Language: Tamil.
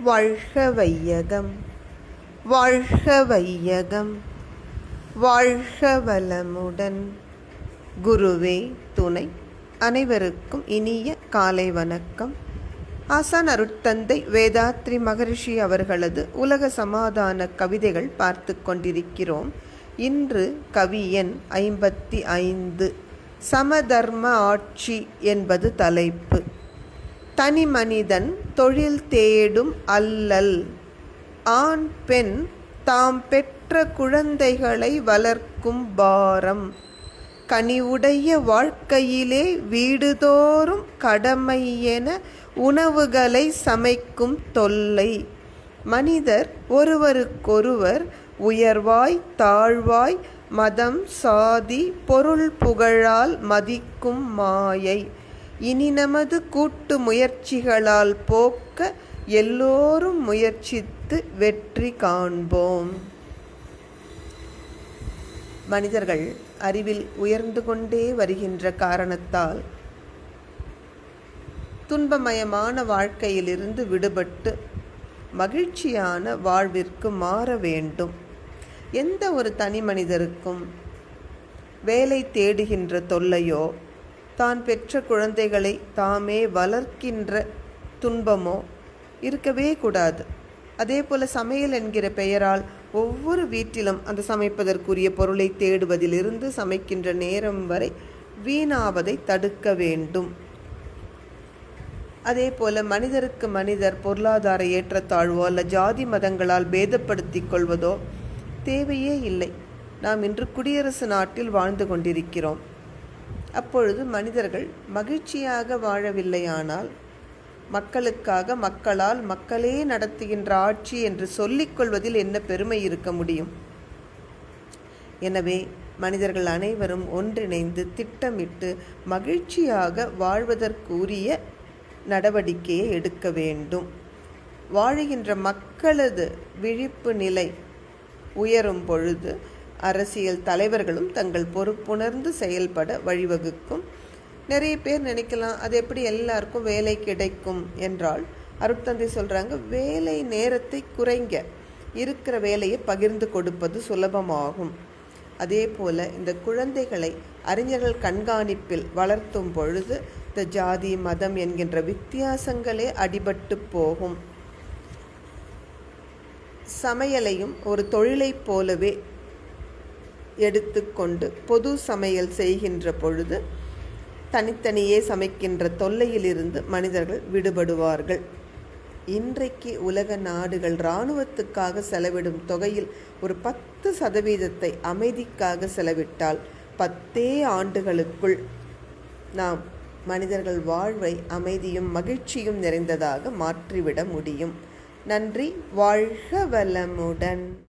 வாழ்க வையகம் வாழ்க வையகம் வாழ்க வளமுடன் குருவே துணை. அனைவருக்கும் இனிய காலை வணக்கம். ஆசான் அருட்தந்தை வேதாத்ரி மகரிஷி அவர்களது உலக சமாதான கவிதைகள் பார்த்து கொண்டிருக்கிறோம். இன்று கவியன் ஐம்பத்தி ஐந்து. சமதர்ம ஆட்சி என்பது தலைப்பு. தனி மனிதன் தொழில் தேடும் அல்லல். ஆண் பெண் தாம் பெற்ற குழந்தைகளை வளர்க்கும் பாரம். கனிவுடைய வாழ்க்கையிலே வீடுதோறும் கடமை என உணவுகளை சமைக்கும் தொல்லை. மனிதர் ஒருவருக்கொருவர் உயர்வாய் தாழ்வாய் மதம் சாதி பொருள் புகழால் மதிக்கும் மாயை. இனி நமது கூட்டு முயற்சிகளால் போக்க எல்லோரும் முயற்சித்து வெற்றி காண்போம். மனிதர்கள் அறிவில் உயர்ந்து கொண்டே வருகின்ற காரணத்தால் துன்பமயமான வாழ்க்கையிலிருந்து விடுபட்டு மகிழ்ச்சியான வாழ்விற்கு மாற வேண்டும். எந்த ஒரு தனி மனிதருக்கும் வேலை தேடுகின்ற தொல்லையோ தான் பெற்ற குழந்தைகளை தாமே வளர்க்கின்ற துன்பமோ இருக்கவே கூடாது. அதே போல் சமையல் என்கிற பெயரால் ஒவ்வொரு வீட்டிலும் அந்த சமைப்பதற்குரிய பொருளை தேடுவதிலிருந்து சமைக்கின்ற நேரம் வரை வீணாவதை தடுக்க வேண்டும். அதே போல மனிதருக்கு மனிதர் பொருளாதார ஏற்றத்தாழ்வோ அல்ல ஜாதி மதங்களால் பேதப்படுத்திக் கொள்வதோ தேவையே இல்லை. நாம் இன்று குடியரசு நாட்டில் வாழ்ந்து கொண்டிருக்கிறோம். அப்பொழுது மனிதர்கள் மகிழ்ச்சியாக வாழவில்லையானால் மக்களுக்காக மக்களால் மக்களே நடத்துகின்ற ஆட்சி என்று சொல்லிக்கொள்வதில் என்ன பெருமை இருக்க முடியும்? எனவே மனிதர்கள் அனைவரும் ஒன்றிணைந்து திட்டமிட்டு மகிழ்ச்சியாக வாழ்வதற்குரிய நடவடிக்கையை எடுக்க வேண்டும். வாழுகின்ற மக்களது விழிப்பு நிலை உயரும் பொழுது அரசியல் தலைவர்களும் தங்கள் பொறுப்புணர்ந்து செயல்பட வழிவகுக்கும். நிறைய பேர் நினைக்கலாம் அது எப்படி எல்லாருக்கும் வேலை கிடைக்கும்? என்றால் அருட்தந்தை சொல்கிறாங்க வேலை நேரத்தை குறைங்க. இருக்கிற வேலையை பகிர்ந்து கொடுப்பது சுலபமாகும். அதே போல் இந்த குழந்தைகளை அறிஞர்கள் கண்காணிப்பில் வளர்த்தும் பொழுது இந்த ஜாதி மதம் என்கின்ற வித்தியாசங்களே அடிபட்டு போகும். சமையலையும் ஒரு தொழிலைப் போலவே எடுத்துக்கொண்டு பொது சமையல் செய்கின்ற பொழுது தனித்தனியே சமைக்கின்ற தொல்லையிலிருந்து மனிதர்கள் விடுபடுவார்கள். இன்றைக்கு உலக நாடுகள் இராணுவத்துக்காக செலவிடும் தொகையில் ஒரு பத்து சதவீதத்தை அமைதிக்காக செலவிட்டால் பத்தே ஆண்டுகளுக்குள் நாம் மனிதர்கள் வாழ்வை அமைதியும் மகிழ்ச்சியும் நிறைந்ததாக மாற்றிவிட முடியும். நன்றி வாழ்க வளமுடன்.